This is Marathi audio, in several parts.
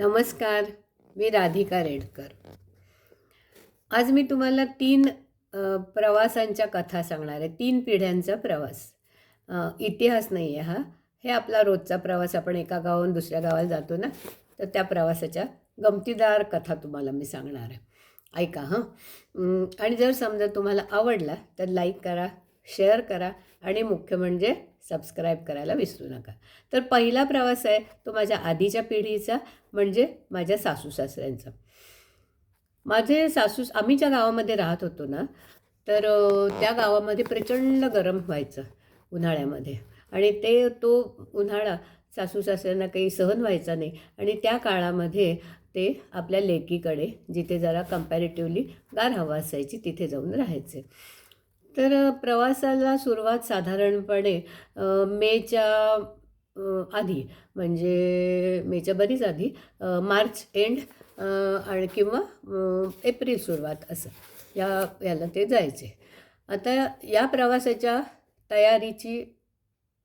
नमस्कार मी राधिका रेडकर. आज मी तुम्हाला तीन प्रवासांच्या कथा सांगणार आहे. तीन पिढ्यांचा प्रवास. इतिहास नाही आहे हा. हे आपला रोजचा प्रवास. आपण एका गावाहून दुसऱ्या गावाला जातो ना तर त्या प्रवासाच्या गमतीदार कथा तुम्हाला मी सांगणार आहे. ऐका हां. आणि जर समजा तुम्हाला आवडला तर लाईक करा शेअर करा आणि मुख्य म्हणजे सबस्क्राईब करायला विसरू नका. तर पहिला प्रवास आहे तो माझ्या आधीच्या पिढीचा म्हणजे माझ्या सासू सासऱ्यांचा. माझे सासू आम्ही ज्या गावामध्ये राहत होतो ना तर त्या गावामध्ये प्रचंड गरम व्हायचं उन्हाळ्यामध्ये. आणि ते तो उन्हाळा सासू सासऱ्यांना काही सहन व्हायचा नाही. आणि त्या काळामध्ये ते आपल्या लेकीकडे जिथे जरा कम्पॅरेटिव्हली गार हवा असायची तिथे जाऊन राहायचे. तर प्रवासाला सुरुवात साधारणपणे मेच्या आधी म्हणजे मेच्या बरीच आधी मार्च एंड आणि किंवा एप्रिल सुरुवात असं या याला ते जायचे. आता या प्रवासाच्या तयारीची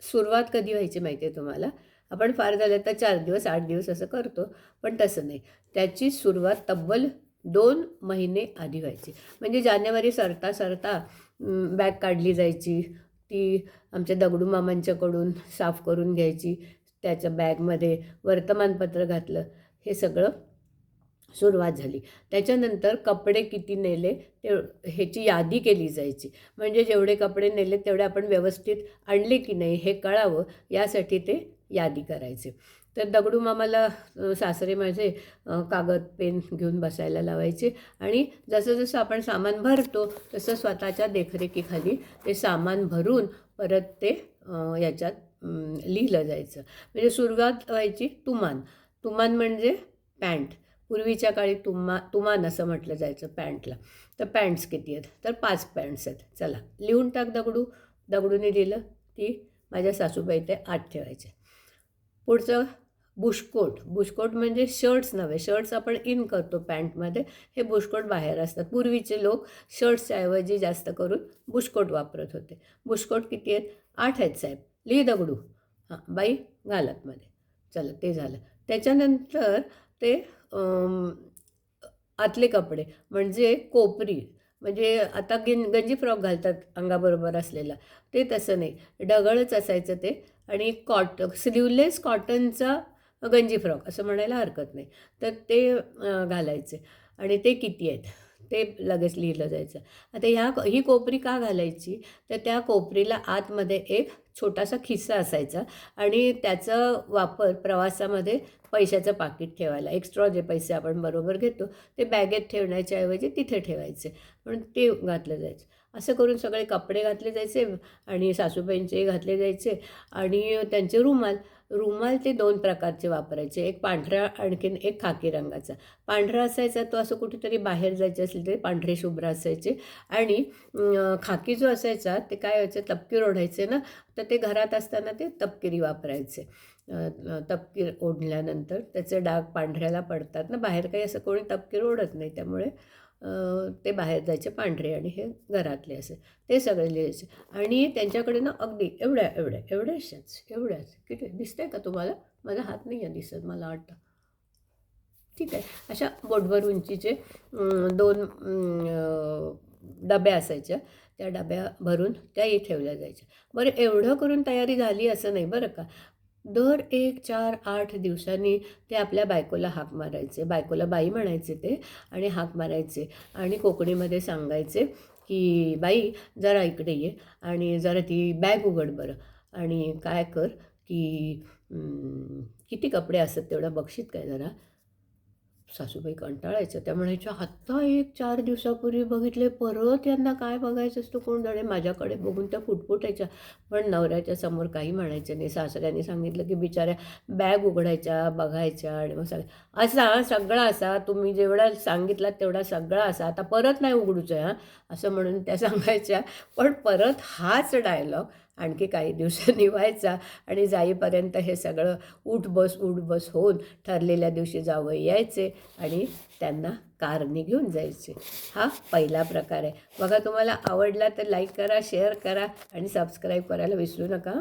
सुरुवात कधी व्हायची माहिती आहे तुम्हाला? आपण फार झालं तर चार दिवस आठ दिवस असं करतो पण तसं नाही. त्याची सुरुवात तब्बल दोन महिने आधी व्हायची. म्हणजे जानेवारी सरता सरता बॅग काढली जायची. ती आमच्या दगडू मामांच्याकडून साफ करून घ्यायची. त्याच्या बॅगमध्ये वर्तमानपत्र घातलं. हे सगळं सुरुवात झाली. त्याच्यानंतर कपडे किती नेले ते ह्याची यादी केली जायची. म्हणजे जेवढे कपडे नेले तेवढे आपण व्यवस्थित आणले की नाही हे कळावं. यासाठी ते यादी करायचे. तर दगडू मामाला सासरे माझे कागद पेन घेऊन बसायला लावायचे. आणि जसं जसं आपण सामान भरतो तसं स्वतःच्या देखरेखीखाली ते सामान भरून परत ते याच्यात लिहिलं जायचं. म्हणजे सुरुवात व्हायची तुमान. तुमान म्हणजे पॅन्ट. पूर्वीच्या काळी तुमा तुमान असं म्हटलं जायचं पॅन्टला. तर पॅन्ट्स किती आहेत? तर पाच पॅन्ट्स आहेत. चला लिहून टाक दगडू. दगडूने दिलं ती माझ्या सासूबाई ते आत ठेवायचे. पुढचं बुशकोट. बुशकोट म्हणजे शर्ट्स नव्हे शर्ट्स आपण इन करतो पॅन्टमध्ये हे बुशकोट बाहेर असतात. पूर्वीचे लोक शर्ट्सच्या ऐवजी जास्त करून बुशकोट वापरत होते. बुशकोट किती आहेत? आठ आहेत साहेब. ली दगडू. हां बाई घालतमध्ये चला ते झालं. त्याच्यानंतर ते आतले कपडे म्हणजे कोपरी. म्हणजे आता गिन गंजी फ्रॉक घालतात अंगाबरोबर असलेला. ते तसं नाही. डगळच असायचं ते. आणि कॉट स्लीवलेस कॉटनचा गंजी फ्रॉक असं म्हणायला हरकत नाही. तर ते घालायचे. आणि ते किती आहेत? ते लगेच लिहिलं जायचं. आता ह्या ही कोपरी का घालायची? तर त्या कोपरीला आतमध्ये एक छोटासा खिस्सा असायचा आणि त्याचा वापर प्रवासामध्ये पैशाचं पाकिट ठेवायला एक्स्ट्रा जे पैसे आपण बरोबर घेतो ते बॅगेत ठेवण्याच्या ऐवजी तिथे ठेवायचे. म्हणून ते घातलं जायचं. असं करून सगळे कपडे घातले जायचे आणि सासूबाईंचे घातले जायचे आणि त्यांचे रुमाल रुमाल ते दोन प्रकारचे वापरायचे. एक पांढरा आणखीन एक खाकी रंगाचा. पांढरा असायचा तो असं कुठेतरी बाहेर जायचे असेल तरी पांढरे शुभ्र असायचे. आणि खाकी जो असायचा ते काय व्हायचं? तपकीर ओढायचे ना? तर ते घरात असताना ते तपकिरी वापरायचे. तपकीर ओढल्यानंतर त्याचे डाग पांढऱ्याला पडतात ना? बाहेर काही असं कोणी तपकीर ओढत नाही त्यामुळे. ते बाहेर जायचे पांढरे आणि हे घरातले असे. ते सगळे लिहायचे. आणि त्यांच्याकडे ना अगदी एवढ्या एवढ्या एवढ्याशाच एवढ्याच. किती दिसतंय का तुम्हाला? माझा हात नाही आहे दिसत मला वाटतं. ठीक आहे? अशा बोटभर उंचीचे दोन डब्या असायच्या. त्या डब्या भरून त्याही ठेवल्या जायच्या. बरं एवढं करून तयारी झाली असं नाही बरं का? दर एक चार आठ दिवसांनी ते आपल्या बायकोला हाक मारायचे. बायकोला बाई म्हणायचे ते आणि हाक मारायचे आणि कोकणीमध्ये सांगायचे की बाई जरा इकडे ये आणि जरा ती बॅग उघड बरं आणि काय कर की किती कपडे असतात तेवढं बक्षीत काय जरा? सासूबाई कंटाळायचं. त्या म्हणायच्या आत्ता एक चार दिवसापूर्वी बघितले परत यांना काय बघायचं असतं कोण जाणे? माझ्याकडे बघून त्या फुटफुटायच्या. पण नवऱ्याच्या समोर काही म्हणायचं नाही. सासऱ्यांनी सांगितलं की बिचाऱ्या बॅग उघडायच्या बघायच्या आणि मग सांग असा सगळा असा तुम्ही जेवढा सांगितला तेवढा सगळा असा. आता परत नाही उघडूचं आहे हां. असं म्हणून त्या सांगायच्या. पण परत हाच डायलॉग आणखी काही दिवसांनी व्हायचा आणि जाईपर्यंत हे सगळं उठ बस उठ बस होऊन ठरलेल्या दिवशी जावं यायचे आणि त्यांना कारने घेऊन जायचे. हा पहिला प्रकार आहे. बघा तुम्हाला आवडला तर लाईक करा शेअर करा आणि सबस्क्राईब करायला विसरू नका.